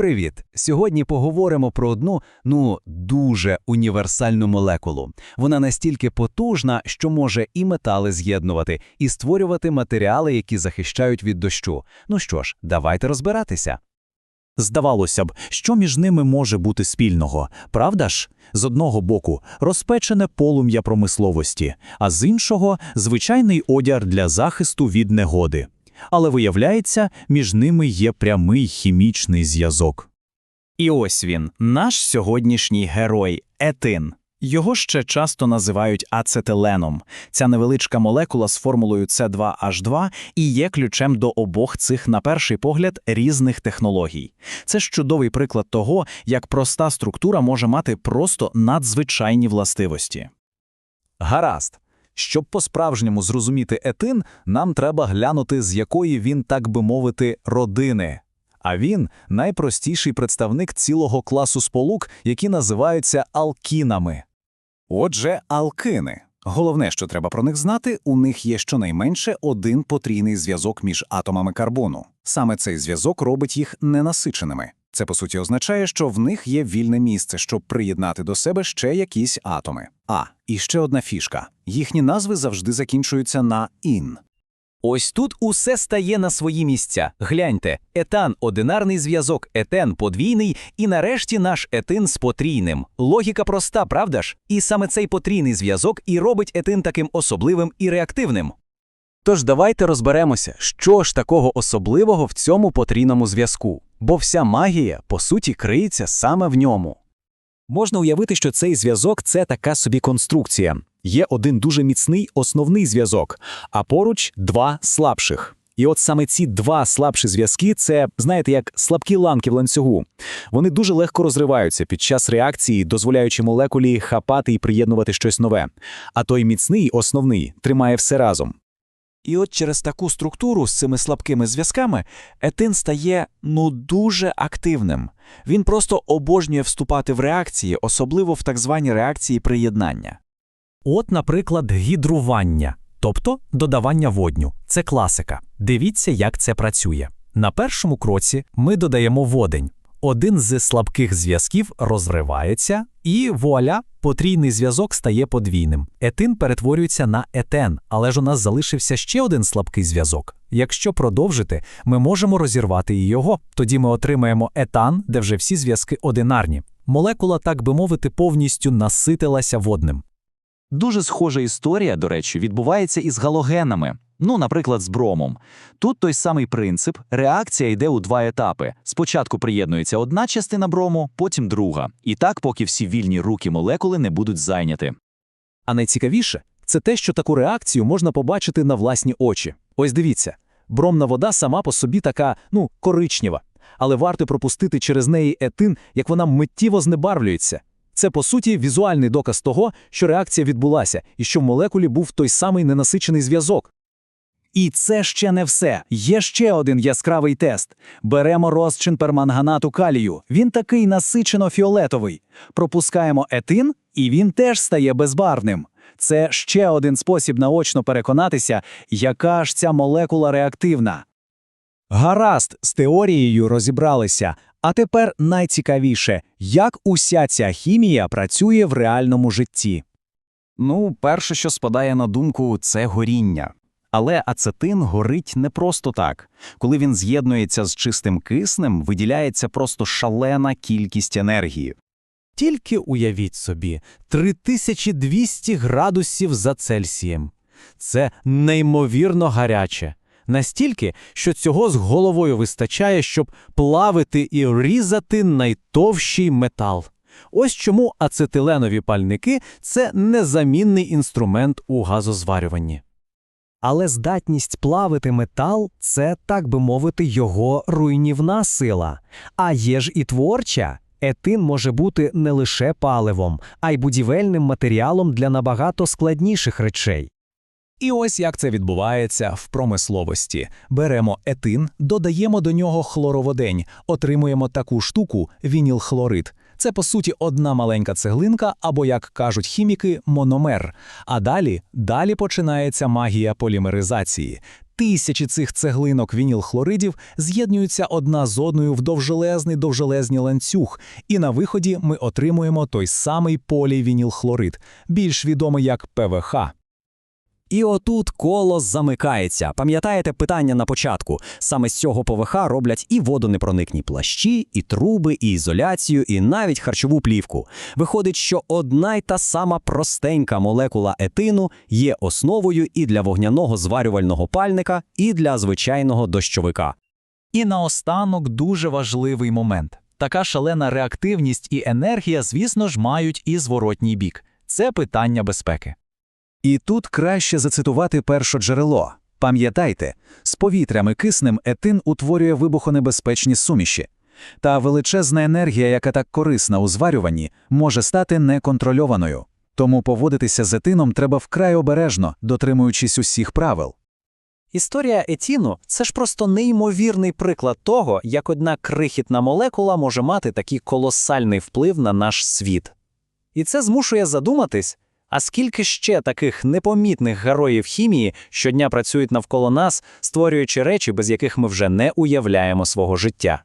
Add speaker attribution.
Speaker 1: Привіт! Сьогодні поговоримо про одну, ну, дуже універсальну молекулу. Вона настільки потужна, що може і метали з'єднувати, і створювати матеріали, які захищають від дощу. Ну що ж, давайте розбиратися.
Speaker 2: Здавалося б, що між ними може бути спільного, правда ж? З одного боку розпечене полум'я промисловості, а з іншого звичайний одяг для захисту від негоди. Але виявляється, між ними є прямий хімічний зв'язок. І ось він, наш сьогоднішній герой етин. Його ще часто називають ацетиленом. Ця невеличка молекула з формулою С2H2 і є ключем до обох цих, на перший погляд, різних технологій. Це ж чудовий приклад того, як проста структура може мати просто надзвичайні властивості.
Speaker 1: Гаразд. Щоб по-справжньому зрозуміти етин, нам треба глянути, з якої він, так би мовити, родини. А він найпростіший представник цілого класу сполук, які називаються алкінами.
Speaker 2: Отже, алкини. Головне, що треба про них знати, у них є щонайменше один потрійний зв'язок між атомами карбону. Саме цей зв'язок робить їх ненасиченими. Це, по суті, означає, що в них є вільне місце, щоб приєднати до себе ще якісь атоми. А, і ще одна фішка. Їхні назви завжди закінчуються на «ін».
Speaker 1: Ось тут усе стає на свої місця. Гляньте, етан одинарний зв'язок, етен подвійний, і нарешті наш етин з потрійним. Логіка проста, правда ж? І саме цей потрійний зв'язок і робить етин таким особливим і реактивним. Тож давайте розберемося, що ж такого особливого в цьому потрійному зв'язку, бо вся магія, по суті, криється саме в ньому.
Speaker 2: Можна уявити, що цей зв'язок це така собі конструкція. Є один дуже міцний основний зв'язок, а поруч два слабших. І от саме ці два слабші зв'язки це, знаєте, як слабкі ланки в ланцюгу. Вони дуже легко розриваються під час реакції, дозволяючи молекулі хапати і приєднувати щось нове. А той міцний, основний, тримає все разом.
Speaker 3: І от через таку структуру з цими слабкими зв'язками етин стає ну дуже активним. Він просто обожнює вступати в реакції, особливо в так звані реакції приєднання.
Speaker 4: От, наприклад, гідрування, тобто додавання водню. Це класика. Дивіться, як це працює. На першому кроці ми додаємо водень. Один з слабких зв'язків розривається, і вуаля, потрійний зв'язок стає подвійним. Етин перетворюється на етен, але ж у нас залишився ще один слабкий зв'язок. Якщо продовжити, ми можемо розірвати і його. Тоді ми отримаємо етан, де вже всі зв'язки одинарні. Молекула, так би мовити, повністю наситилася водним.
Speaker 5: Дуже схожа історія, до речі, відбувається із галогенами. Ну, наприклад, з бромом. Тут той самий принцип, реакція йде у два етапи. Спочатку приєднується одна частина брому, потім друга. І так, поки всі вільні руки молекули не будуть зайняті.
Speaker 1: А найцікавіше це те, що таку реакцію можна побачити на власні очі. Ось дивіться, бромна вода сама по собі така, ну, коричнева, але варто пропустити через неї етин, як вона миттєво знебарвлюється. Це, по суті, візуальний доказ того, що реакція відбулася і що в молекулі був той самий ненасичений зв'язок.
Speaker 2: І це ще не все. Є ще один яскравий тест. Беремо розчин перманганату калію. Він такий насичено фіолетовий. Пропускаємо етин, і він теж стає безбарвним. Це ще один спосіб наочно переконатися, яка ж ця молекула реактивна. Гаразд, з теорією розібралися. А тепер найцікавіше, як уся ця хімія працює в реальному житті.
Speaker 5: Ну, перше, що спадає на думку, це горіння. Але ацетин горить не просто так. Коли він з'єднується з чистим киснем, виділяється просто шалена кількість енергії.
Speaker 4: Тільки уявіть собі 3200 градусів за Цельсієм. Це неймовірно гаряче. Настільки, що цього з головою вистачає, щоб плавити і різати найтовщий метал. Ось чому ацетиленові пальники це незамінний інструмент у газозварюванні. Але здатність плавити метал це, так би мовити, його руйнівна сила. А є ж і творча. Етин може бути не лише паливом, а й будівельним матеріалом для набагато складніших речей.
Speaker 2: І ось як це відбувається в промисловості. Беремо етин, додаємо до нього хлороводень, отримуємо таку штуку вінілхлорид. Це, по суті, одна маленька цеглинка, або, як кажуть хіміки, мономер. А далі, далі починається магія полімеризації.
Speaker 1: Тисячі цих цеглинок вінілхлоридів з'єднуються одна з одною в довжелезний довжелезний ланцюг, і на виході ми отримуємо той самий полівінілхлорид, більш відомий як ПВХ.
Speaker 6: І отут коло замикається. Пам'ятаєте питання на початку? Саме з цього ПВХ роблять і водонепроникні плащі, і труби, і ізоляцію, і навіть харчову плівку. Виходить, що одна й та сама простенька молекула етину є основою і для вогняного зварювального пальника, і для звичайного дощовика.
Speaker 5: І наостанок дуже важливий момент. Така шалена реактивність і енергія, звісно ж, мають і зворотній бік. Це питання безпеки.
Speaker 2: І тут краще зацитувати першоджерело. Пам'ятайте, з повітрям і киснем етин утворює вибухонебезпечні суміші. Та величезна енергія, яка так корисна у зварюванні, може стати неконтрольованою. Тому поводитися з етином треба вкрай обережно, дотримуючись усіх правил.
Speaker 4: Історія етіну це ж просто неймовірний приклад того, як одна крихітна молекула може мати такий колосальний вплив на наш світ. І це змушує задуматись, а скільки ще таких непомітних героїв хімії щодня працюють навколо нас, створюючи речі, без яких ми вже не уявляємо свого життя.